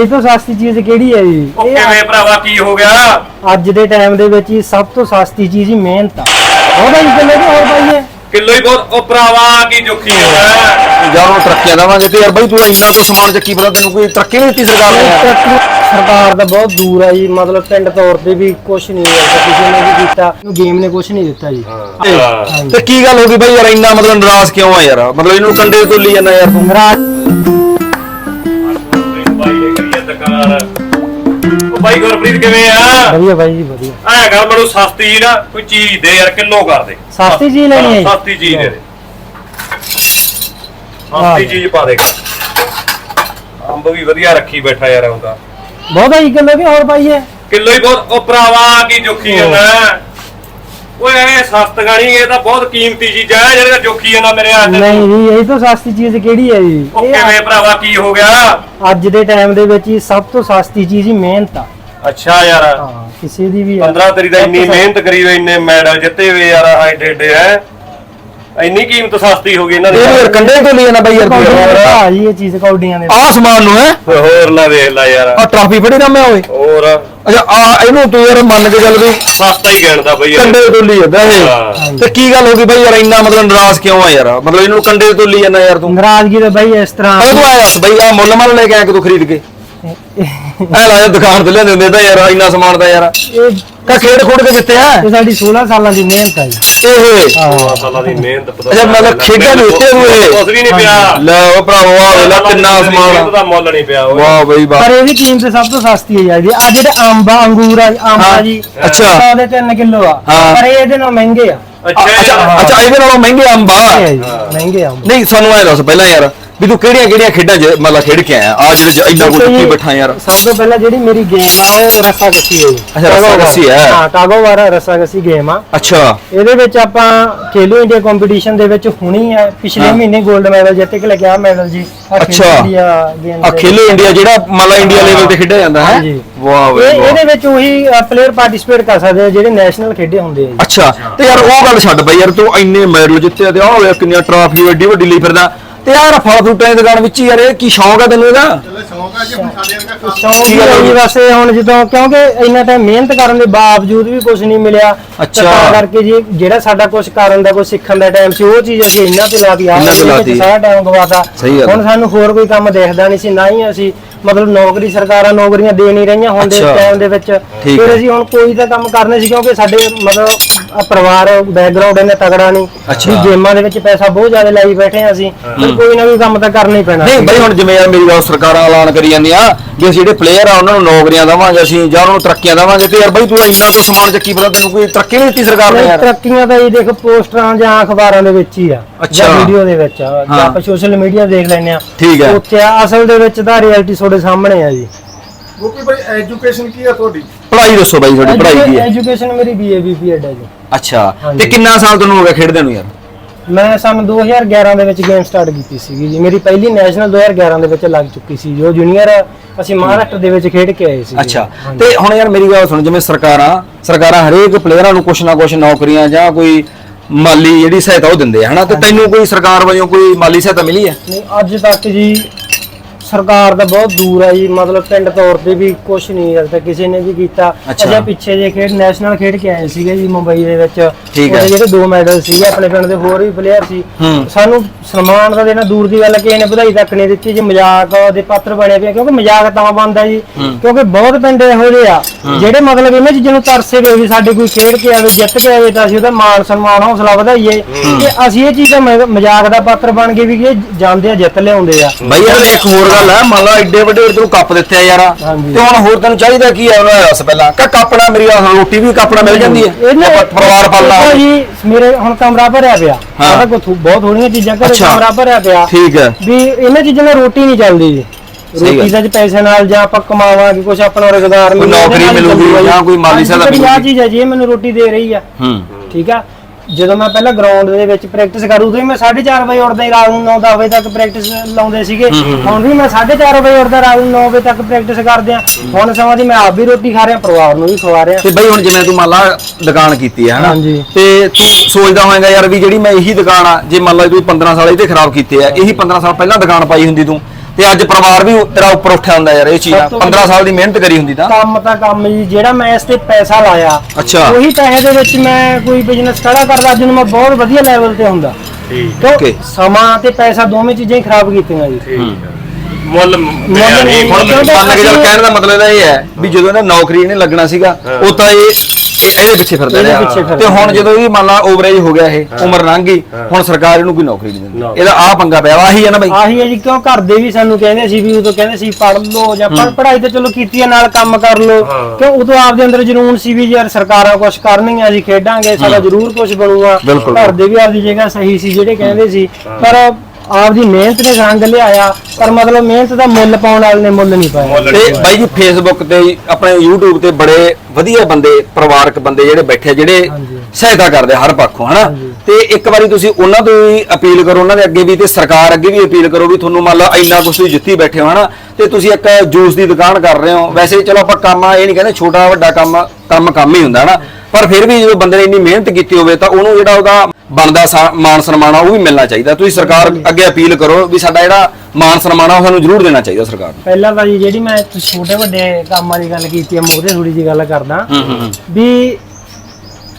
ਇਹ ਤੋਂ ਸਸਤੀ ਚੀਜ਼ ਕਿਹੜੀ ਹੈ ਜੀ? ਉਹ ਕਿਵੇਂ ਭਰਾਵਾ ਕੀ ਹੋ ਗਿਆ? ਅੱਜ ਦੇ ਟਾਈਮ ਦੇ ਵਿੱਚ ਹੀ ਸਭ ਤੋਂ ਸਸਤੀ ਚੀਜ਼ ਹੀ ਮਿਹਨਤ ਆ। ਉਹਦਾ ਹੀ ਕਿੰਨੇ ਹੋਰ ਪਾਈਏ। ਕਿਲੋ ਹੀ ਬਹੁਤ। ਉਹ ਭਰਾਵਾ ਕੀ ਜੋਖੀ ਹੋਇਆ ਜਾਂ ਉਹ ਤਰੱਕੀਆਂ ਦੇਵਾਂਗੇ ਤੇ ਯਾਰ ਬਾਈ ਤੂੰ ਇੰਨਾ ਕੁ ਸਮਾਨ ਚੱਕੀ ਪਤਾ ਤੈਨੂੰ ਕੋਈ ਤਰੱਕੀ ਨਹੀਂ ਦਿੱਤੀ ਸਰਕਾਰ ਨੇ। ਯਾਰ ਸਰਕਾਰ ਦਾ ਬਹੁਤ ਦੂਰ ਹੈ ਜੀ। ਮਤਲਬ ਪਿੰਡ ਤੌਰ ਤੇ ਵੀ ਕੁਝ ਨਹੀਂ ਹੈ ਕਿਸੇ ਨੇ ਵੀ ਕੀਤਾ। ਗੇਮ ਨੇ ਕੁਝ ਨਹੀਂ ਦਿੱਤਾ ਜੀ। ਹਾਂ। ਤੇ ਕੀ ਗੱਲ ਹੋ ਗਈ ਬਾਈ ਯਾਰ ਇੰਨਾ ਮਤਲਬ ਨਾਰਾਜ਼ ਕਿਉਂ ਆ ਯਾਰ? ਮਤਲਬ ਇਹਨੂੰ ਕੰਡੇ ਤੋਂ ਲਈ ਜਾਂਦਾ ਯਾਰ ਤੂੰ। ਨਾਰਾਜ਼ ਬਾਈ ਗੁਰਪ੍ਰੀਤ ਕਿਵੇਂ ਆ? ਵਧੀਆ ਬਾਈ ਜੀ ਵਧੀਆ। ਐ ਕਰ ਮੈਨੂੰ ਸਸਤੀ ਨਾ ਕੋਈ ਚੀਜ਼ ਦੇ ਯਾਰ ਕਿਲੋ ਕਰ ਦੇ। ਸਸਤੀ ਚੀਜ਼ ਲੈਣੀ ਹੈ ਜੀ? ਹਾਂ, ਸਸਤੀ ਚੀਜ਼ ਦੇ ਦੇ। ਸਸਤੀ ਚੀਜ਼ ਪਾ ਦੇ ਅੰਬ ਵੀ ਵਧੀਆ ਰੱਖੀ ਬੈਠਾ ਯਾਰ ਹੁੰਦਾ ਬਹੁਤ ਜੀ ਕਿੰਨੇ ਵੀ ਹੋਰ ਪਾਈਏ ਕਿਲੋ ਹੀ ਬਹੁਤ ਉਹ ਭਰਾਵਾ ਕੀ ਜੋਖੀ ਜਾਂਦਾ। ਓਏ ਇਹ ਸਸਤ ਗਾਣੀ ਇਹ ਤਾਂ ਬਹੁਤ ਕੀਮਤੀ ਚੀਜ਼ ਹੈ ਜਿਹੜਾ ਜੋਖੀ ਜਾਂਦਾ ਮੇਰੇ ਹੱਥ ਨਹੀਂ ਜੀ ਇਹ ਤੋਂ ਸਸਤੀ ਚੀਜ਼ ਕਿਹੜੀ ਹੈ ਜੀ? ਉਹ ਇਹ ਕਿਵੇਂ ਭਰਾਵਾ ਕੀ ਹੋ ਗਿਆ? ਅੱਜ ਦੇ ਟਾਈਮ ਦੇ ਵਿੱਚ ਹੀ ਸਭ ਤੋਂ ਸਸਤੀ ਚੀਜ਼ ਹੀ ਮਿਹਨਤ ਆ। ਅੱਛਾ ਯਾਰ। ਹਾਂ ਕਿਸੇ ਦੀ ਵੀ ਆ। 15 ਤੇਰੀ ਦਾ ਇੰਨੀ ਮਿਹਨਤ ਕਰੀ ਹੋਈ ਇੰਨੇ ਮੈਡਲ ਜਿੱਤੇ ਹੋਏ ਯਾਰ ਐਡੇ ਐਡੇ ਹੈ। ਇੰਨੀ ਕੀਮਤ ਸਸਤੀ ਹੋ ਗਈ ਇਹਨਾਂ ਦੀ। ਇਹ ਯਾਰ ਕੰਡੇ ਤੋਂ ਲਈ ਜਾਂਦਾ ਬਾਈ ਯਾਰ ਤੂੰ ਦੇ ਯਾਰ ਭਾਅ ਜੀ ਇਹ ਚੀਜ਼ ਕੌਡੀਆਂ ਦੇ। ਆਹ ਸਮਾਨ ਨੂੰ ਹੈ। ਹੋਰ ਲੈ ਵੇਖ ਲੈ ਯਾਰ। ਆ ਟਰਾਫੀ ਫੜੀ ਨਾ ਮੈਂ ਓਏ। ਹੋਰ। ਅੱਛਾ ਆ ਇਹਨੂੰ ਤੂੰ ਯਾਰ ਮੰਨ ਕੇ ਚੱਲ ਵੀ ਸਸਤਾ ਹੀ ਗਿਣਦਾ ਬਈ ਯਾਰ। ਕੰਡੇ ਤੋਂ ਲਈ ਜਾਂਦਾ ਇਹ। ਤੇ ਕੀ ਗੱਲ ਹੋ ਗਈ ਬਾਈ ਯਾਰ ਇੰਨਾ ਮਤਲਬ ਨਾਰਾਜ਼ ਕਿਉਂ ਆ ਯਾਰ? ਮਤਲਬ ਇਹਨੂੰ ਕੰਡੇ ਤੋਂ ਲਈ ਜਾਂਦਾ ਯਾਰ ਤੂੰ। ਨਾਰਾਜ਼ਗੀ ਤਾਂ ਬਾਈ ਇਸ ਤਰ੍ਹਾਂ। ਅਰੇ ਤੂੰ ਆਇਆ ਬਾਈ ਆ ਮੁੱਲ ਮੱਲ ਲੈ ਕੇ ਆਇਆ ਕਿ ਤੂੰ ਖਰੀਦ ਕੇ? ਐ ਲਾ ਜਾ ਦੁਕਾਨ ਤੇ ਲਿਆਂਦੇ ਹੁੰਦੇ ਤਾਂ ਯਾਰ ਇੰਨਾ ਸਮਾਨ ਤਾਂ ਯਾਰ। ਇਹ ਕਾ ਖੇਡ ਖੁੱਡ ਕੇ ਦਿੱਤੇ ਆ? ਇਹ ਸਾਡੀ 16 ਸਾਲਾਂ ਦੀ ਮਿਹਨਤ ਆ ਜੀ। ਇਹ? ਸੋਲਾਂ ਸਾਲਾਂ ਦੀ ਮਿਹਨਤ ਪਤਾ ਅੱਛਾ, ਮਤਲਬ ਖੇਡਾਂ ਦੇ ਉੱਤੇ ਹੋਏ। ਕੁਝ ਵੀ ਨਹੀਂ ਪਿਆ। ਲੈ ਉਹ ਭਰਾਵਾ ਆ ਵੇਲਾ ਕਿੰਨਾ ਸਮਾਨ ਦਾ ਮੁੱਲ ਨਹੀਂ ਪਿਆ ਓਏ ਵਾਹ ਬਈ ਵਾਹ। ਪਰ ਇਹਦੀ ਕੀਮਤ ਸਭ ਤੋਂ ਸਸਤੀ ਹੈ ਜੀ। ਆ ਜਿਹੜੇ ਅੰਬ ਆ ਅੰਗੂਰ ਆ ਅੰਬ ਆ ਹਾਂ। ਜੀ ਅੱਛਾ। 100 ਦੇ 3 ਕਿਲੋ ਆ। ਹਾਂ। ਪਰ ਇਹ ਇਹਦੇ ਨਾਲ ਮਹਿੰਗੇ ਆ। ਅੱਛਾ ਅੱਛਾ ਯਾਰ। ਅੱਛਾ ਇਹਦੇ ਨਾਲੋਂ ਮਹਿੰਗੇ ਅੰਬ ਆ ਇਹ ਹੈ ਜੀ, ਮਹਿੰਗੇ ਅੰਬ ਨਹੀਂ ਸਾਨੂੰ ਐ ਦੱਸ ਪਹਿਲਾਂ ਯਾਰ। ਵੀ ਤੂੰ ਕਿਹੜੀਆਂ ਕਿਹੜੀਆਂ ਖੇਡਾਂ 'ਚ ਮਤਲਬ ਖੇਡ ਕੇ ਆਇਆ? ਆ ਜਿਹੜੇ ਜ- ਇੰਨਾ ਕੁ ਜੀ, ਟੱਕੀ ਬੈਠਾ ਯਾਰ। ਸਭ ਤੋਂ ਪਹਿਲਾਂ ਜਿਹੜੀ ਮੇਰੀ ਗੇਮ ਆ ਉਹ ਰੱਸਾ ਕੱਸੀ ਹੈ ਜੀ। ਅੱਛਾ, ਰੱਸਾ ਕੱਸੀ ਹੈ। ਹਾਂ ਕਾਗੋਵਾਰਾ ਰੱਸਾ ਕੱਸੀ ਗੇਮ ਆ। ਅੱਛਾ। ਇਹਦੇ ਵਿੱਚ ਆਪਾਂ ਖੇਲੋ ਇੰਡੀਆ ਕੰਪੀਟੀਸ਼ਨ ਦੇ ਵਿੱਚ ਹੁਣੀ ਹੈ। ਪਿਛਲੇ ਹਾਂ। ਮਹੀਨੇ 골ਡ ਮੈਡਲ ਜਿੱਤ ਕੇ ਲੈ ਕੇ ਆ ਮੈਡਲ ਜੀ। ਆਹ ਖੇਲੋ ਅੱਛਾ। ਇੰਡੀਆ ਗੇਮ ਆ ਖੇਲੋ ਇੰਡੀਆ ਜਿਹੜਾ ਮਤਲਬ ਇੰਡੀਆ ਲੈਵਲ ਤੇ ਖੇਡਿਆ ਜਾਂਦਾ ਹੈ? ਹਾਂਜੀ। ਵਾਹ ਬਈ ਇਹ ਵਾਹ। ਇਹਦੇ ਵਿੱਚ ਉਹੀ ਪਲੇਅਰ ਪਾਰਟਿਸਿਪੇਟ ਕਰ ਸਕਦੇ ਆ ਜਿਹੜੇ ਨੈਸ਼ਨਲ ਖੇਡੇ ਹੁੰਦੇ ਆ ਜੀ। ਅੱਛਾ ਤੇ ਯਾਰ ਉਹ ਗੱਲ ਛੱਡ ਬਈ ਯਾਰ ਤੂੰ ਇੰਨੇ ਮੈਡਲ ਜਿੱਤੇ ਤੇ ਆ ਹੋਇਆ ਕਿੰਨੀਆਂ ਟਰਾਫੀ ਏਡੀ ਵੱਡੀ ਲਈ ਫਿਰਦਾ। ਤੇ ਯਾਰ ਫਲ ਫਰੂਟਾਂ ਦੀ ਦੁਕਾਨ ਵਿੱਚ ਹੀ ਯਾਰ ਇਹ ਕੀ ਸ਼ੌਂਕ ਆ ਤੈਨੂੰ ਇਹਦਾ ਸ਼ੌਂਕ ਆ ਜੀ ਹੁਣ ਸਾਡੇ ਵਰਗਾ ਕੰਮ ਸ਼ੌਂਕ ਹੀ ਜੀ ਹੁਣ ਜਦੋਂ ਕਿਉਂਕਿ ਇੰਨਾ ਟਾਈਮ ਮਿਹਨਤ ਕਰਨ ਦੇ ਬਾਵਜੂਦ ਵੀ ਕੁਝ ਨਹੀਂ ਮਿਲਿਆ ਤਾਂ ਅੱਛਾ। ਤਾਂ ਕਰਕੇ ਜੀ ਜਿਹੜਾ ਸਾਡਾ ਕੁਝ ਕਰਨ ਦਾ ਕੋਈ ਸਿੱਖਣ ਦਾ ਟਾਈਮ ਸੀ ਉਹ ਚੀਜ਼ ਅਸੀਂ ਇੰਨਾ ਤੇ ਲਾ ਆ ਇੰਨਾ ਤੇ ਲਾ ਦਿੱਤੀ। ਸਾਰਾ ਟਾਈਮ ਗਵਾਤਾ ਸਹੀ ਗੱਲ ਹੁਣ ਸਾਨੂੰ ਹੋਰ ਕੋਈ ਕੰਮ ਦੇਖਦਾ ਨਹੀਂ ਸੀ ਨਾ ਹੀ ਅਸੀਂ ਮਤਲਬ ਨੌਕਰੀ ਸਰਕਾਰਾਂ ਨੌਕਰੀਆਂ ਦੇ ਨਹੀਂ ਰਹੀਆਂ ਹੁਣ ਦੇ ਅੱਛਾ। ਟਾਈਮ ਦੇ ਵਿੱਚ ਠੀਕ ਫਿਰ ਹੈ। ਅਸੀਂ ਹੁਣ ਕੋਈ ਤਾਂ ਕੰਮ ਕਰਨੇ ਸੀ ਕਿਉਂਕਿ ਸਾਡੇ ਮਤਲਬ ਆਹ ਪਰਿਵਾਰ ਬੈਕਗ੍ਰਾਉਂਡ ਇਹਨੇ ਤਗੜਾ ਨਹੀਂ ਅੱਛਾ। ਵੀ ਗੇਮਾਂ ਦੇ ਵਿੱਚ ਪੈਸਾ ਬਹੁਤ ਜ਼ਿਆਦਾ ਲਾਈ ਬੈਠੇ ਹਾਂ ਅਸੀਂ ਕੋਈ ਨਾ ਕੋਈ ਕੰਮ ਤਾਂ ਕਰਨਾ ਹੀ ਪੈਣਾ ਨਹੀਂ ਬਈ ਹੁਣ ਜਿਵੇਂ ਯਾਰ ਮੇਰੀ ਗੱਲ ਸਰਕਾਰਾਂ ਐਲਾਨ ਕਰੀ ਜਾਂਦੀਆਂ ਵੀ ਅਸੀਂ ਜਿਹੜੇ ਪਲੇਅਰ ਆ ਉਹਨਾਂ ਨੂੰ ਨੌਕਰੀਆਂ ਦੇਵਾਂਗੇ ਅਸੀਂ ਜਾਂ ਉਹਨਾਂ ਨੂੰ ਤਰੱਕੀਆਂ ਦੇਵਾਂਗੇ ਤੇ ਯਾਰ ਬਈ ਤੂੰ ਇੰਨਾ ਕੁ ਸਮਾਨ ਚੱਕੀ ਪਤਾ ਤੈਨੂੰ ਕੋਈ ਤਰੱਕੀ ਨਹੀਂ ਦਿੱਤੀ ਸਰਕਾਰ ਨੇ ਨਹੀਂ, ਯਾਰ ਤਰੱਕੀਆਂ ਤਾਂ ਇਹ ਦੇਖ ਪੋਸਟਰਾਂ ਜਾਂ ਅਖਬਾਰਾਂ ਦੇ ਵਿੱਚ ਹੀ ਆ ਅੱਛਾ। ਵੀਡੀਓ ਦੇ ਵਿੱਚ ਆ ਜਾਂ ਹਾਂ। ਆਪਾਂ ਸੋਸ਼ਲ ਮੀਡੀਆ ਦੇਖ ਲੈਂਦੇ ਆ ਠੀਕ ਹੈ। ਉੱਥੇ ਆ ਅਸਲ ਦੇ ਵਿੱਚ ਤਾਂ ਰਿਐਲਿਟੀ ਤੁਹਾਡੇ ਸਾਹਮਣੇ ਆ ਜੀ ਗੋਪੀ ਭਾਈ ਐਜੂਕੇਸ਼ਨ ਕੀ ਆ ਤੁਹਾਡੀ? ਪੜ੍ਹਾਈ ਦੱਸੋ ਬਾਈ ਤੁਹਾਡੀ ਪੜ੍ਹਾਈ ਕੀ ਹੈ? ਐਜੂਕੇਸ਼ਨ ਮੇਰੀ ਬੀਏ ਬੀਪੀਐਡ ਹੈ ਜੀ। ਅੱਛਾ ਹਾਂਜੀ। ਤੇ ਕਿੰਨਾ ਸਾਲ ਤੈਨੂੰ ਹੋ ਗਿਆ ਖੇਡਦੇ ਨੂੰ ਯਾਰ? ਮੈਂ ਸਨ 2011 ਦੇ ਵਿੱਚ ਗੇਮ ਸਟਾਰਟ ਕੀਤੀ ਸੀਗੀ ਜੀ। ਮੇਰੀ ਪਹਿਲੀ ਨੈਸ਼ਨਲ 2011 ਦੇ ਵਿੱਚ ਲੱਗ ਚੁੱਕੀ ਸੀ ਜੋ। ਜੂਨੀਅਰ ਅਸੀਂ ਮਹਾਰਾਸ਼ਟਰ ਦੇ ਵਿੱਚ ਖੇਡ ਕੇ ਆਏ ਸੀ ਅੱਛਾ ਤੇ ਹੁਣ ਯਾਰ ਮੇਰੀ ਗੱਲ ਸੁਣ ਜਿਵੇਂ ਸਰਕਾਰਾਂ ਸਰਕਾਰਾਂ ਹਰੇਕ ਪਲੇਅਰਾਂ ਨੂੰ ਕੁਛ ਨਾ ਕੁਛ ਨੌਕਰੀਆਂ ਜਾਂ ਕੋਈ ਮਾਲੀ ਜਿਹੜੀ ਸਹਾਇਤਾ ਉਹ ਦਿੰਦੇ ਆ ਹਨਾ? ਤੇ ਤੈਨੂੰ ਕੋਈ ਸਰਕਾਰ ਵੱਲੋਂ ਕੋਈ ਮਾਲੀ ਸਹਾਇਤਾ ਮਿਲੀ ਹੈ? ਨਹੀਂ ਅੱਜ ਤੱਕ ਜੀ ਸਰਕਾਰ ਦਾ ਬਹੁਤ ਦੂਰ ਹੈ ਜੀ ਮਤਲਬ ਪਿੰਡ ਤੌਰ ਤੇ ਵੀ ਕੁਝ ਨਹੀਂ ਅਜੇ ਤੱਕ ਕਿਸੇ ਨੇ ਵੀ ਕੀਤਾ। ਅੱਛਾ। ਅਜੇ ਪਿੱਛੇ ਜੇ ਖੇਡ ਨੈਸ਼ਨਲ ਖੇਡ ਕੇ ਆਏ ਸੀਗੇ ਜੀ ਮੁੰਬਈ ਦੇ ਵਿੱਚ। ਠੀਕ ਹੈ। ਉਹਦੇ ਜਿਹੜੇ ਦੋ ਮੈਡਲ ਸੀਗੇ ਆਪਣੇ ਪਿੰਡ ਦੇ ਹੋਰ ਵੀ ਪਲੇਅਰ ਸੀ। ਹੂੰ। ਸਾਨੂੰ ਸਨਮਾਨ ਦਾ ਦੇਣਾ ਦੂਰ ਦੀ ਗੱਲ ਕਿ ਇਹਨੇ ਵਧਾਈ ਤੱਕ ਨਹੀਂ ਦਿੱਤੀ ਜੀ ਮਜ਼ਾਕ ਦੇ ਪਾਤਰ ਬਣੇ ਪਏ ਕਿਉਂਕਿ ਮਜ਼ਾਕ ਤਾਂ ਬਣਦਾ ਜੀ। ਕਿਉਂਕਿ ਬਹੁਤ ਪਿੰਡ ਇਹੋ ਜਿਹੇ ਆ ਜਿਹੜੇ ਮਤਲਬ ਇਹਨਾਂ ਚੀਜ਼ਾਂ ਨੂੰ ਤਰਸੇ ਵੇ ਵੀ ਸਾਡੇ ਕੋਈ ਖੇਡ ਕੇ ਆਵੇ ਜਿੱਤ ਕੇ ਆਵੇ ਤਾਂ ਅਸੀਂ ਉਹਦਾ ਮਾਣ ਸਨਮਾਨ ਹੌਸਲਾ ਵਧਾਈਏ। ਤੇ ਅਸੀਂ ਇਹ ਚੀਜ਼ਾਂ ਮ- ਮਜ਼ਾਕ ਦਾ ਪਾਤਰ ਬਣ ਗਏ ਵੀ ਇਹ ਜਾਂਦੇ ਆ ਜਿੱਤ ਲਿਆਉਂਦੇ ਆ। ਬਈ ਯਾਰ ਇੱਕ ਹੋਰ ਗੱਲ ਹੈ ਮੰਨ ਲਾ ਐਡੇ ਵੱਡੇ ਤੈਨੂੰ ਕੱਪ ਦਿੱਤੇ ਆ ਯਾਰ ਹਾਂਜੀ। ਤੇ ਹੁਣ ਹੋਰ ਤੈਨੂੰ ਚਾਹੀਦਾ ਕੀ ਹੈ ਉਹਨਾਂ ਦਾ ਦੱਸ ਪਹਿਲਾਂ ਕਿ ਕੱਪ ਨਾਲ ਮੇਰੀ ਗੱਲ ਸੁਣ, ਰੋਟੀ ਵੀ ਕੱਪ ਨਾਲ ਮਿਲ ਜਾਂਦੀ ਹੈ ਆਪਾਂ ਪਰਿਵਾਰ ਪਾਲਣਾ ਦੇਖੋ ਜੀ ਮੇਰੇ ਹੁਣ ਕਮਰਾ ਭਰਿਆ ਪਿਆ ਹਾਂ। ਉਹਦਾ ਕੋਈ ਬਹੁਤ ਥੋੜੀਆਂ ਚੀਜ਼ਾਂ ਘਰੇ ਅੱਛਾ। ਕਮਰਾ ਭਰਿਆ ਪਿਆ ਠੀਕ ਹੈ ਵੀ ਇਹਨਾਂ ਚੀਜ਼ਾਂ ਨਾਲ ਰੋਟੀ ਨਹੀਂ ਚੱਲਦੀ ਜੀ ਸਹੀ ਰੋਟੀ ਗੱਲ। ਦਾ ਚ ਪੈਸੇ ਨਾਲ ਜਾਂ ਆਪਾਂ ਕਮਾਵਾਂਗੇ ਕੁਝ ਆਪਣਾ ਰੋਜ਼ਗਾਰ ਕੋਈ ਮਿਲੂਗਾ, ਨੌਕਰੀ ਮਿਲੂਗੀ ਜੀ। ਜਾਂ ਕੋਈ ਮਾਲੀ ਸਹਾਇਤਾ ਜਿਹੜੀ ਆਹ ਮਿਲੂਗੀ। ਚੀਜ਼ ਹੈ ਜੀ ਇਹ ਮੈਨੂੰ ਰੋਟੀ ਦੇ ਰਹੀ ਆ ਹੂੰ ਠੀਕ ਆ ਜਦੋਂ ਮੈਂ ਪਹਿਲਾਂ ਗਰਾਊਂਡ ਦੇ ਵਿੱਚ ਪ੍ਰੈਕਟਿਸ ਕਰੂ ਉਦੋਂ ਹੀ ਮੈਂ 4:30 ਵਜੇ ਉੱਠਦਾ ਹੀ ਰਾਤ ਨੂੰ 9-10 ਵਜੇ ਤੱਕ ਪ੍ਰੈਕਟਿਸ ਲਾਉਂਦੇ ਸੀਗੇ। ਹੁਣ ਵੀ ਮੈਂ 4:30 ਵਜੇ ਉੱਠਦਾ ਰਾਤ ਨੂੰ 9 ਵਜੇ ਤੱਕ ਪ੍ਰੈਕਟਿਸ ਕਰਦੇ ਆ ਹੁਣ ਸਮਾਂ ਦੀ ਮੈਂ ਆਪ ਵੀ ਰੋਟੀ ਖਾ ਰਿਹਾ ਪਰਿਵਾਰ ਨੂੰ ਵੀ ਖਵਾ ਰਿਹਾ। ਤੇ ਬਈ ਹੁਣ ਜਿਵੇਂ ਤੂੰ ਮੰਨ ਲਾ ਦੁਕਾਨ ਕੀਤੀ ਹੈ ਹਨਾ। ਤੇ ਤੂੰ ਸੋਚਦਾ ਹੋਵੇਂਗਾ ਯਾਰ ਵੀ ਜਿਹੜੀ ਮੈਂ ਇਹੀ ਦੁਕਾਨ ਆ ਜੇ ਮੰਨ ਲਾ ਤੂੰ 15 ਸਾਲ ਇਹਦੇ ਖਰਾਬ ਕੀਤੇ ਆ ਇਹੀ 15 ਸਾਲ ਪਹਿਲਾਂ ਦੁਕਾਨ ਪਾਈ ਹੁੰਦੀ ਤੂੰ। ਤੇ ਅੱਜ ਪਰਿਵਾਰ ਵੀ ਤੇਰਾ ਉੱਪਰ ਉੱਠਿਆ ਹੁੰਦਾ ਯਾਰ ਇਹ ਚੀਜ਼ ਤੋਂ 15 ਸਾਲ ਦੀ ਮਿਹਨਤ ਕਰੀ ਹੁੰਦੀ ਤਾਂ। ਕੰਮ ਤਾਂ ਕੰਮ ਜੀ ਜਿਹੜਾ ਮੈਂ ਇਸ ਤੇ ਪੈਸਾ ਲਾਇਆ ਅੱਛਾ। ਉਹੀ ਪੈਸੇ ਦੇ ਵਿੱਚ ਮੈਂ ਕੋਈ ਬਿਜ਼ਨਸ ਖੜਾ ਕਰਦਾ ਅੱਜ ਨੂੰ ਮੈਂ ਬਹੁਤ ਵਧੀਆ ਲੈਵਲ ਤੇ ਹੁੰਦਾ। ਠੀਕ। Okay. ਸਮਾਂ ਤੇ ਪੈਸਾ ਦੋਵੇਂ ਚੀਜ਼ਾਂ ਹੀ ਖਰਾਬ ਕੀਤੀਆਂ ਜੀ। ਠੀਕ। ਮੁੱਲ ਮਿਲਿਆ ਨਹੀਂ, ਮੰਨ ਕੇ ਚੱਲ ਅਸੀਂ- ਕਹਿਣ ਦਾ ਮਤਲਬ ਇਹ ਹੈ ਵੀ ਜਦੋਂ ਇਹਨੇ ਨੌਕਰੀ ਇਹਨੇ ਲੱਗਣਾ ਸੀਗਾ ਉਹ ਤਾਂ ਇਹ- ਇਹਦੇ ਪਿੱਛੇ ਫਿਰਦਾ ਇਹਦੇ ਰਿਹਾ। ਪਿੱਛੇ ਫਿਰਦਾ ਤੇ ਹੁਣ ਜਦੋਂ ਇਹ ਮੰਨ ਲਾ ਓਵਰੇਜ ਹੋ ਗਿਆ ਇਹ ਉਮਰ ਲੰਘ ਗਈ ਹੁਣ ਸਰਕਾਰ ਇਹਨੂੰ ਕੋਈ ਨੌਕਰੀ ਨਹੀਂ ਦਿੰਦੀ। ਇਹਦਾ ਆ ਪੰਗਾ ਪਿਆ ਵਾ, ਆਹੀ ਹੈ ਨਾ ਬਾਈ। ਆਹੀ ਹੈ ਜੀ ਕਿਉਂ ਘਰ ਦੇ ਵੀ ਸਾਨੂੰ ਕਹਿੰਦੇ ਸੀ ਵੀ ਉਦੋਂ ਕਹਿੰਦੇ ਸੀ ਪੜ੍ਹ ਲਓ ਜਾਂ ਪੜ੍ਹ ਪੜ੍ਹਾਈ ਤਾਂ ਚਲੋ ਕੀਤੀ ਨਾਲ ਕੰਮ ਕਰ ਲਓ। ਹਾਂ। ਕਿਉਂ ਉਦੋਂ ਆਪਦੇ ਅੰਦਰ ਜਨੂਨ ਸੀ ਵੀ ਯਾਰ ਸਰਕਾਰਾਂ ਕੁਝ ਕਰਨਗੀਆਂ ਅਸੀਂ ਖੇਡਾਂਗੇ ਸਾਡਾ ਜ਼ਰੂਰ ਕੁਝ ਬਣੂਗਾ। ਬਿਲਕੁਲ। ਘਰ ਦੇ ਵੀ ਆਪਦੀ ਜਗ੍ਹਾ ਸਹੀ ਸੀ ਜਿਹੜੇ ਕਹਿੰਦੇ ਸੀ। ਪਰ ਆਪਦੀ ਮਿਹਨਤ ਨੇ ਰੰਗ ਲਿਆਇਆ ਪਰ ਮਤਲਬ ਮਿਹਨਤ ਦਾ ਮੁੱਲ ਪਾਉਣ ਵਾਲੇ ਨੇ ਮੁੱਲ ਨਹੀਂ ਪਾਇਆ। ਤੇ ਬਾਈ ਜੀ ਫੇਸਬੁੱਕ ਤੇ ਆਪਣੇ YouTube ਤੇ ਬੜੇ ਵਧੀਆ ਬੰਦੇ ਪਰਿਵਾਰਕ ਬੰਦੇ ਜਿਹੜੇ ਬੈਠੇ ਜਿਹੜੇ। ਸਹਾਇਤਾ ਕਰਦੇ ਹਰ ਪੱਖੋਂ ਹਨਾ। ਤੇ ਇੱਕ ਵਾਰੀ ਤੁਸੀਂ ਉਹਨਾਂ ਤੋਂ ਵੀ ਅਪੀਲ ਕਰੋ ਉਹਨਾਂ ਦੇ ਅੱਗੇ ਵੀ ਤੇ ਸਰਕਾਰ ਅੱਗੇ ਵੀ ਅਪੀਲ ਕਰੋ ਵੀ ਤੁਹਾਨੂੰ ਮੰਨ ਲਾ ਇੰਨਾ ਕੁਝ ਤੁਸੀਂ ਜਿੱਤੀ ਬੈਠੇ ਹੋ ਹਨਾ? ਤੇ ਤੁਸੀਂ ਇੱਕ ਜੂਸ ਦੀ ਦੁਕਾਨ ਕਰ ਰਹੇ ਹੋ। ਵੈਸੇ ਚਲੋ ਆਪਾਂ ਕੰਮ ਆ ਇਹ ਨਹੀਂ ਕਹਿੰਦੇ ਛੋਟਾ ਵੱਡਾ ਕੰਮ ਕੰਮ ਕੰਮ ਹੀ ਹੁੰਦਾ ਹਨਾ? ਪਰ ਫਿਰ ਵੀ ਜਦੋਂ ਬੰਦੇ ਨੇ ਇੰਨੀ ਮਿਹਨਤ ਕੀਤੀ ਹੋਵੇ ਤਾਂ ਉਹਨੂੰ ਜਿਹੜਾ ਉਹਦਾ ਬਣਦਾ ਸਾ- ਮਾਨ ਸਨਮਾਨ ਆ ਉਹ ਵੀ ਮਿਲਣਾ ਚਾਹੀਦਾ। ਤੁਸੀਂ ਸਰਕਾਰ ਅੱਗੇ ਅਪੀਲ ਕਰੋ ਵੀ ਸਾਡਾ ਜਿਹੜਾ ਮਾਨ ਸਨਮਾਨ ਆ ਉਹ ਸਾਨੂੰ ਜ਼ਰੂਰ ਦੇਣਾ ਚਾਹੀਦਾ ਸਰਕਾਰ ਨੂੰ। ਪਹਿਲਾਂ ਤਾਂ ਜੀ ਜਿਹੜੀ ਮੈਂ ਛੋਟੇ ਵੱਡੇ ਕੰਮਾਂ ਦੀ ਗੱਲ ਕੀਤੀ ਹੈ ਮੋਹਰੇ ਥੋੜੀ ਜੀ ਗੱਲ ਕਰਦਾ। ਹੂੰ ਹੂੰ ਹੂੰ। ਵੀ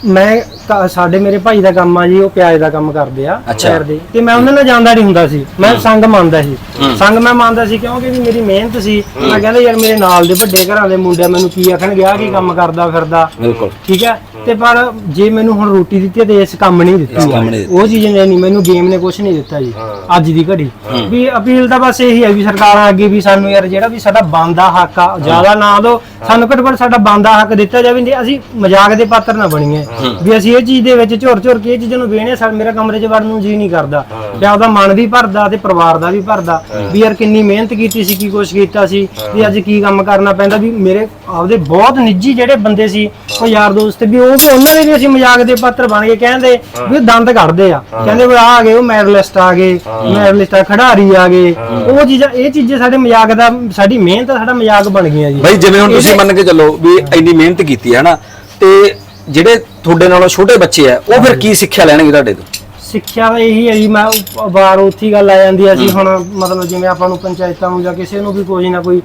ਮੈਂ ਕ- ਸਾਡੇ ਮੇਰੇ ਭਾਈ ਦਾ ਕੰਮ ਆ ਜੀ ਉਹ ਪਿਆਜ਼ ਦਾ ਕੰਮ ਕਰਦੇ ਆ ਅੱਛਾ। ਪੈਰ ਦੇ। ਤੇ ਮੈਂ ਉਹਨਾਂ ਨਾਲ ਜਾਂਦਾ ਨਹੀਂ ਹੁੰਦਾ ਸੀ। ਮੈਂ ਸੰਗ ਮੰਨਦਾ ਸੀ। ਸੰਗ ਮੈਂ ਮੰਨਦਾ ਸੀ ਕਿਉਂਕਿ ਵੀ ਮੇਰੀ ਮਿਹਨਤ ਸੀ। ਮੈਂ ਕਹਿੰਦਾ ਯਾਰ ਮੇਰੇ ਨਾਲ ਦੇ ਵੱਡੇ ਘਰਾਂ ਦੇ ਮੁੰਡੇ ਮੈਨੂੰ ਕੀ ਆਖਣਗੇ? ਆ ਕੀ ਕੰਮ ਕਰਦਾ ਫਿਰਦਾ? ਬਿਲਕੁਲ। ਠੀਕ ਹੈ? ਤੇ ਪਰ ਜੇ ਮੈਨੂੰ ਹੁਣ ਰੋਟੀ ਦਿੱਤੀ ਤੇ ਇਸ ਕੰਮ ਨਹੀਂ ਦਿੱਤੀ। ਉਹ ਚੀਜ਼ ਨੇ ਨਹੀਂ ਮੈਨੂੰ ਗੇਮ ਨੇ ਕੁਝ ਨਹੀਂ ਦਿੱਤਾ ਜੀ ਅੱਜ ਦੀ ਘੜੀ। ਵੀ ਅਪੀਲ ਤਾਂ ਬਸ ਇਹੀ ਹੈ ਵੀ ਸਰਕਾਰਾਂ ਅੱਗੇ ਵੀ ਸਾਨੂੰ ਯਾਰ ਜਿਹੜਾ ਵੀ ਸਾਡਾ ਬੰਦਾ ਹੱਕ ਆ ਜ਼ਿਆਦਾ ਨਾ ਦੋ ਸਾਨੂੰ ਘੱਟੋ ਘੱਟ ਸਾਡਾ ਬੰਦਾ ਹੱਕ ਦਿੱਤਾ ਜਾਵੇ ਨਹੀਂ ਅਸੀਂ ਮਜ਼ਾਕ ਦੇ ਪਾਤਰ ਨਾ ਬਣੀਏ। ਵੀ ਅਸੀਂ ਇਹ ਚੀਜ਼ ਦੇ ਵਿੱਚ ਝੁਰ ਝੁਰ ਕੇ ਇਹ ਚੀਜ਼ਾਂ ਨੂੰ ਵੇਣੇ ਸਾ ਮੇਰਾ ਕਮਰੇ 'ਚ ਵੜਨ ਨੂੰ ਜੀ ਨਹੀਂ ਕਰਦਾ। ਤੇ ਆਪਦਾ ਮਨ ਵੀ ਭਰਦਾ ਤੇ ਪਰਿਵਾਰ ਦਾ ਵੀ ਭਰਦਾ। ਵੀ ਯਾਰ ਕਿੰਨੀ ਮਿਹਨਤ ਕੀਤੀ ਸੀ ਕੀ ਕੁਛ ਕੀਤਾ ਸੀ। ਵੀ ਅੱਜ ਕੀ ਕੰਮ ਕਰਨਾ ਪੈਂਦਾ ਵੀ ਮੇਰੇ ਆਪਦੇ ਬਹੁਤ ਨਿੱਜੀ ਜਿਹੜੇ ਬੰਦੇ ਸੀ ਉਹ ਯਾਰ ਦੋਸਤ ਵੀ ਉਹ ਉਹਨਾਂ ਦੇ ਵੀ ਅਸੀਂ ਮਜ਼ਾਕ ਦੇ ਪਾਤਰ ਬਣ ਕੇ ਕਹਿੰਦੇ ਵੀ ਉਹ ਦੰਦ ਕੱਢਦੇ ਆ। ਕਹਿੰਦੇ ਵੀ ਆ ਆ ਗਏ ਉਹ ਮੈਡਲਿਸਟ ਆ ਗਏ ਮੈਡਲਿਸਟ ਆ ਖਿਡਾਰੀ ਆ ਗਏ। ਉਹ ਚੀਜ਼ਾਂ ਇਹ ਚੀਜ਼ਾਂ ਸਾਡੇ ਮਜ਼ਾਕ ਦਾ ਸਾਡੀ ਮਿਹਨਤ ਦਾ ਸਾਡਾ ਮਜ਼ਾਕ ਬਣ ਗਈਆਂ ਜੀ। ਬਾਈ ਜਿਵੇਂ ਹੁਣ ਤੁਸੀਂ ਮੰਨ ਕੇ ਚੱਲੋ ਵੀ ਇੰਨੀ ਮਿਹਨਤ ਕੀਤੀ ਹੈ ਨਾ ਤੇ ਜਿਹੜੇ ਤੁਹਾਡੇ ਨਾਲੋਂ ਛੋਟੇ ਬੱਚੇ ਆ ਉਹ ਫਿਰ ਕੀ ਸਿੱਖਿਆ ਲੈਣਗੇ ਤੁਹਾਡੇ ਤੋਂ? ਸਿੱਖਿਆ ਤਾਂ ਇਹੀ ਹੈ ਜੀ ਮੈਂ ਵਾਰ ਉੱਥੀ ਗੱਲ ਆ ਜਾਂਦੀ ਆ ਸੀ ਹੁਣ ਮਤਲਬ ਜਿਵੇਂ ਆਪਾਂ ਨੂੰ ਪੰਚਾਇਤਾਂ ਨੂੰ ਜਾਂ ਕਿਸੇ ਨੂੰ ਵੀ ਕੋਈ ਨਾ ਕੋਈ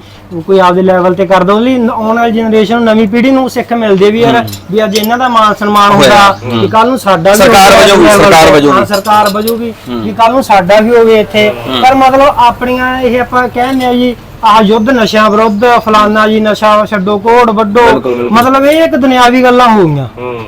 ਕੋਈ ਆਪਦੇ ਲੈਵਲ ਤੇ ਕਰ ਦੋ ਲਈ ਆਉਣ ਵਾਲੀ ਜਨਰੇਸ਼ਨ ਨਵੀਂ ਪੀੜ੍ਹੀ ਨੂੰ ਸਿੱਖ ਮਿਲਦੀ ਹੈ ਵੀ ਯਾਰ ਵੀ ਅੱਜ ਇਹਨਾਂ ਦਾ ਮਾਨ ਸਨਮਾਨ। ਹੁੰਦਾ ਕਿ ਕੱਲ ਨੂੰ ਸਾਡਾ ਵੀ ਸਰਕਾਰ ਹੋਵੇ ਵਜੋਂ ਵੀ, level ਸਰਕਾਰ ਤੇ। ਵਜੋਂ ਵੀ। ਹਾਂ ਸਰਕਾਰ ਵਜੋਂ ਵੀ ਵੀ ਕੱਲ ਨੂੰ ਸਾਡਾ ਵੀ ਹੋਵੇ ਇੱਥੇ। ਪਰ ਮਤਲਬ ਆਪਣੀਆਂ ਇਹ ਆਪਾਂ ਕਹਿੰਦੇ ਆ ਜੀ ਆਹ ਯੁੱਧ ਨਸ਼ਿਆਂ ਵਿਰੁੱਧ ਫਲਾਨਾ ਜੀ ਨਸ਼ਾ ਛੱਡੋ ਕੋਡ ਵੱਡੋ ਮਤਲਬ ਇਹ ਇੱਕ ਦੁਨਿਆਵੀ ਗੱਲਾਂ ਹੋ ਗਈਆਂ। ਹੂੰ।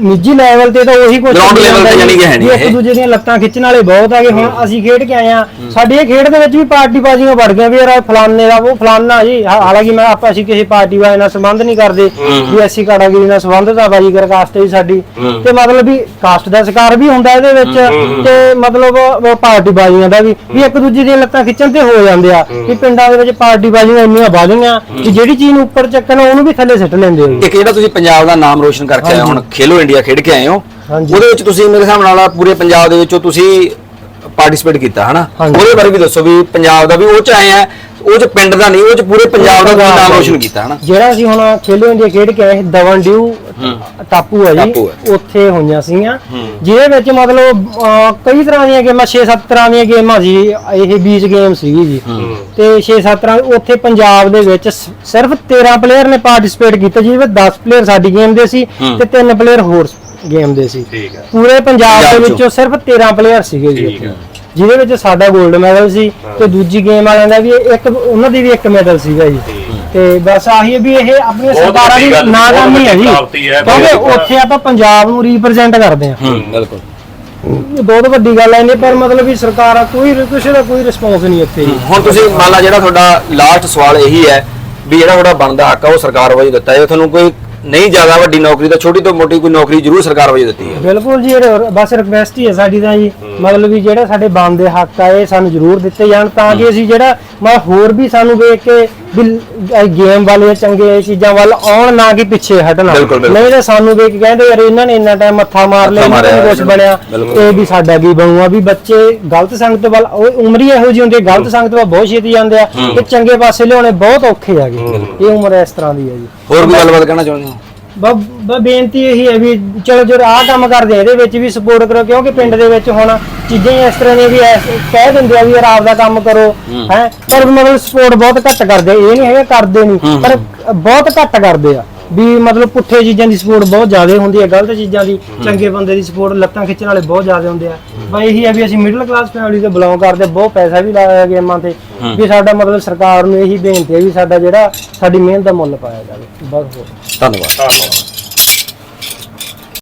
ਨਿੱਜੀ ਲੈਵਲ ਤੇ ਤਾਂ ਉਹੀ ਕੁਝ Ground level ਤੇ ਯਾਨੀ ਕਿ ਹੈ ਨਹੀਂ ਇੱਕ ਇਹ। ਦੂਜੇ ਦੀਆਂ ਲੱਤਾਂ ਖਿੱਚਣ ਵਾਲੇ ਬਹੁਤ ਆਗੇ ਹੁਣ ਅਸੀਂ ਖੇਡ ਕੇ ਆਏ ਆ ਸਾਡੀ ਇਹ ਖੇਡ ਦੇ ਵਿੱਚ ਵੀ ਪਾਰਟੀ ਬਾਜ਼ੀਆਂ ਵੜ ਗਈਆਂ ਵੀ ਯਾਰ ਆਹ ਫਲਾਨੇ ਦਾ ਉਹ ਫਲਾਨਾ ਜੀ। ਹਾ- ਹਾਲਾਂਕਿ ਮੈਂ ਆਪਾਂ ਅਸੀਂ ਕਿਸੇ ਪਾਰਟੀ ਵਾਲੇ ਨਾਲ ਸੰਬੰਧ ਨਹੀਂ ਕਰਦੇ। ਵੀ ਅਸੀਂ ਕਾੜਾਗਿਰੀ ਨਾਲ ਸੰਬੰਧ ਦਾ ਬਾਜ਼ੀਗਰ ਕਾਸਟ ਹੈ ਸਾਡੀ। ਤੇ ਮਤਲਬ ਵੀ ਕਾਸਟ ਦਾ ਸ਼ਿਕਾਰ ਵੀ ਹੁੰਦਾ ਇਹਦੇ ਵਿੱਚ। ਤੇ ਮਤਲਬ ਉਹ ਪਾਰਟੀ ਬਾਜ਼ੀਆਂ ਦਾ ਵੀ। ਵੀ ਇੱਕ ਦੂਜੇ ਦੀਆਂ ਲੱਤਾਂ ਖਿੱਚਣ ਤੇ ਹੋ ਜਾਂਦੇ ਆ। ਵੀ ਪਿੰਡਾਂ ਦੇ ਵਿੱਚ ਪਾਰਟੀ ਬਾਜ਼ੀਆਂ ਇੰਨੀਆਂ ਵਧ ਗਈਆਂ। ਕਿ ਜਿਹੜੀ ਚੀਜ਼ ਨੂੰ ਉੱਪਰ ਚੱਕਣ ਉਹਨੂੰ ਵੀ ਥੱਲੇ ਸਿੱਟ ਲੈਂਦੇ ਹੋ ਇੱਕ ਜਿਹੜਾ ਤੁਸੀਂ ਪੰਜਾਬ ਦਾ ਨਾਮ ਰੋਸ਼ਨ ਕਰਕੇ ਆਏ ਹੋ, ਹੁਣ ਖੇਲੋ ਇੰਡੀਆ ਖੇਡ ਕੇ ਆਏ ਹੋ ਹਾਂਜੀ। ਉਹਦੇ ਵਿੱਚ ਤੁਸੀਂ ਮੇਰੇ ਹਿਸਾਬ ਨਾਲ ਪੂਰੇ ਪੰਜਾਬ ਦੇ ਵਿੱਚੋਂ ਤੁਸੀਂ ਪਾਰਟਿਸਿਪੇਟ ਕੀਤਾ ਹਨਾ? ਹਾਂਜੀ। ਉਹਦੇ ਬਾਰੇ ਵੀ ਦੱਸੋ ਵੀ ਪੰਜਾਬ ਦਾ ਵੀ ਉਹ ਚ ਆਏ ਆ ਉਹ ਚ ਪਿੰਡ ਦਾ ਨਹੀਂ ਉਹ ਚ ਪੂਰੇ ਪੰਜਾਬ ਦਾ ਤੁਸੀਂ ਨਾਮ ਰੋਸ਼ਨ ਕੀਤਾ ਹਨਾ? ਜਿਹੜਾ ਅਸੀਂ ਹੁਣ ਖੇਲੋ ਇੰਡੀਆ ਖੇਡ ਕੇ ਆਏ ਦਵਨ ਡਿਊ ਟਾਪੂ ਹੈ ਜੀ ਟਾਪੂ ਹੈ। ਉੱਥੇ ਹੋਈਆਂ ਸੀਗੀਆਂ। ਜਿਹਦੇ ਵਿੱਚ ਮਤਲਬ ਅਹ, ਕਈ ਤਰ੍ਹਾਂ ਦੀਆਂ ਗੇਮਾਂ 6-7 ਤਰ੍ਹਾਂ ਦੀਆਂ ਗੇਮਾਂ ਸੀ ਇਹ ਬੀਚ ਗੇਮ ਸੀਗੀ ਜੀ। ਤੇ 6-7 ਤਰ੍ਹਾਂ ਉੱਥੇ ਪੰਜਾਬ ਦੇ ਵਿੱਚ ਸ- ਸਿਰਫ 13 ਪਲੇਅਰ ਨੇ ਪਾਰਟਿਸਿਪੇਟ ਕੀਤਾ ਜਿਹਦੇ ਵਿੱਚ 10 ਪਲੇਅਰ ਸਾਡੀ ਗੇਮ ਦੇ ਸੀ ਤੇ 3 ਪਲੇਅਰ ਹੋਰ ਗੇਮ ਦੇ ਸੀ। ਠੀਕ ਹੈ ਪੂਰੇ ਪੰਜਾਬ ਦੇ। ਵਿੱਚੋਂ ਸਿਰਫ 13 ਪਲੇਅਰ ਸੀਗੇ ਜੀ ਠੀਕ ਉੱਥੇ। ਹੈ। ਜਿਹਦੇ ਵਿੱਚ ਸਾਡਾ 골ਡ ਮੈਡਲ ਸੀ ਤੇ ਦੂਜੀ ਗੇਮ ਵਾਲਿਆਂ ਦਾ ਵੀ ਇੱਕ ਉਹਨਾਂ ਦੀ ਵੀ ਇੱਕ ਮੈਡਲ ਸੀਗਾ ਜੀ। ਤੇ ਬਸ ਆਹੀ ਹੈ ਵੀ ਇਹ ਆਪਣੀਆਂ ਬਹੁਤ ਸਰਕਾਰਾਂ ਵੱਡੀ ਦੀ ਗੱਲ, ਨਾਕਾਮੀ ਬਹੁਤ ਹੈ ਜੀ। ਵੱਡੀ ਪ੍ਰਾਪਤੀ ਹੈ, ਕਿਉਂਕਿ ਬਹੁਤ- ਉੱਥੇ ਆਪਾਂ ਪੰਜਾਬ ਨੂੰ ਰਿਪਰੈਜ਼ੈਂਟ ਕਰਦੇ ਹਾਂ ਹੂੰ ਬਿਲਕੁਲ। ਇਹ ਬਹੁਤ ਵੱਡੀ ਗੱਲ ਹੈ ਇਹਨੇ ਪਰ ਮਤਲਬ ਵੀ ਸਰਕਾਰਾਂ ਕੋਈ ਕਿਸੇ ਦਾ ਕੋਈ ਰਿਸਪੌਂਸ ਨਹੀਂ ਇੱਥੇ ਜੀ ਹੁਣ ਤੁਸੀਂ ਮੰਨ ਲਾ ਜਿਹੜਾ ਤੁਹਾਡਾ ਲਾਸਟ ਸਵਾਲ ਇਹੀ ਹੈ ਵੀ ਜਿਹੜਾ ਤੁਹਾਡਾ ਬਣਦਾ ਹੱਕ ਆ ਉਹ ਸਰਕਾਰ ਵੱਲੋਂ ਦਿੱਤਾ ਹੈ ਤੁਹਾਨੂੰ ਕੋਈ ਨਹੀਂ ਜ਼ਿਆਦਾ ਵੱਡੀ ਨੌਕਰੀ ਤਾਂ ਛੋਟੀ ਤੋਂ ਮੋਟੀ ਕੋਈ ਨੌਕਰੀ ਜ਼ਰੂਰ ਸਰਕਾਰ ਵੱਲੋਂ ਦਿੱਤੀ ਹੈ। ਬਿਲਕੁਲ ਜੀ ਇਹ ਬਸ ਰਿਕਵੈਸਟ ਹੀ ਹੈ ਸਾਡੀ ਤਾਂ ਜੀ। ਮਤਲਬ ਵੀ ਜਿਹੜਾ ਸਾਡੇ ਬਣਦੇ ਹੱਕ ਆ ਇਹ ਸਾਨੂੰ ਜ਼ਰੂਰ ਦਿੱਤੇ ਜਾਣ ਤਾਂ ਕਿ ਅਸੀਂ ਜਿਹੜਾ ਮੈਂ ਹੋਰ ਵੀ ਸਾਨੂੰ ਵੇਖ ਕੇ ਗੇਮ ਵਾਲੇ ਚੰਗੇ ਚੀਜ਼ਾਂ ਵੱਲ ਆਉਣ ਨਾ ਕਿ ਪਿੱਛੇ ਹਟਣਾ। ਬਿਲਕੁਲ, ਬਿਲਕੁਲ। ਨਹੀਂ ਤਾਂ ਸਾਨੂੰ ਵੇਖ ਕੇ ਕਹਿੰਦੇ ਯਾਰ ਇਹਨਾਂ ਨੇ ਇੰਨਾ ਟਾਈਮ ਮੱਥਾ ਮਾਰ ਲਿਆ ਇਹਨਾਂ ਨੂੰ ਮਾਰਿਆ, ਕੁਝ ਬਣਿਆ। ਬਿਲਕੁਲ। ਇਹ ਵੀ ਸਾਡਾ ਕੀ ਬਣੂਗਾ ਵੀ ਬੱਚੇ ਗਲਤ ਸੰਗਤ ਵੱਲ ਉਹ ਉਮਰ ਹੀ ਇਹੋ ਜਿਹੀ ਹੁੰਦੀ ਹੈ ਗਲਤ ਸੰਗਤ ਵੱਲ ਬਹੁਤ ਛੇਤੀ ਜਾਂਦੇ ਆ। ਤੇ ਚੰਗੇ ਪਾਸੇ ਲਿਆਉਣੇ ਬਹੁਤ ਔਖੇ ਆਗੇ ਇਹ ਉਮਰ ਇਸ ਤਰ੍ਹਾਂ ਦੀ ਹੈ ਜੀ। ਹੋਰ ਕੋਈ ਗੱਲਬਾਤ ਕਹਿਣਾ ਚਾਹੁੰਦੇ ਹੋ? ਬ- ਬੇਨਤੀ ਇਹੀ ਹੈ ਵੀ ਚਲੋ ਜੋ ਆਹ ਕੰਮ ਕਰਦੇ ਆ, ਇਹਦੇ ਵਿੱਚ ਵੀ ਸਪੋਰਟ ਕਰੋ ਕਿਉਂਕਿ ਪਿੰਡ ਦੇ ਵਿੱਚ ਹੁਣ ਚੀਜ਼ਾਂ ਹੀ ਇਸ ਤਰ੍ਹਾਂ ਦੀਆਂ ਵੀ ਐਸ- ਕਹਿ ਦਿੰਦੇ ਆ ਵੀ ਯਾਰ ਆਪਦਾ ਕੰਮ ਕਰੋ ਹੈ। ਪਰ ਮਤਲਬ ਸਪੋਰਟ ਬਹੁਤ ਘੱਟ ਕਰਦੇ। ਇਹ ਨਹੀਂ ਹੈਗਾ ਕਰਦੇ ਨਹੀਂ। ਪਰ ਬਹੁਤ ਘੱਟ ਕਰਦੇ ਆ। ਵੀ ਮਤਲਬ ਪੁੱਠੇ ਚੀਜ਼ਾਂ ਦੀ ਸਪੋਰਟ ਬਹੁਤ ਜ਼ਿਆਦਾ ਹੁੰਦੀ ਹੈ ਗਲਤ ਚੀਜ਼ਾਂ ਦੀ ਚੰਗੇ ਬੰਦੇ ਦੀ ਸਪੋਰਟ ਲੱਤਾਂ ਖਿੱਚਣ ਵਾਲੇ ਬਹੁਤ ਜ਼ਿਆਦਾ ਹੁੰਦੇ ਆ। ਬਸ ਇਹੀ ਹੈ ਵੀ ਅਸੀਂ ਮਿਡਲ ਕਲਾਸ ਫੈਮਿਲੀ ਤੋਂ ਬਿਲੋਂਗ ਕਰਦੇ ਹਾਂ, ਬਹੁਤ ਪੈਸਾ ਵੀ ਲਾਇਆ ਗੇਮਾਂ ਤੇ। ਵੀ ਸਾਡਾ ਮਤਲਬ ਸਰਕਾਰ ਨੂੰ ਇਹੀ ਬੇਨਤੀ ਹੈ ਵੀ ਸਾਡਾ ਜਿਹੜਾ ਸਾਡੀ ਮਿਹਨਤ ਦਾ ਮੁੱਲ ਪਾਇਆ ਜਾਵੇ। ਬਸ ਹੋਰ। ਧੰਨਵਾਦ। ਧੰਨਵਾਦ।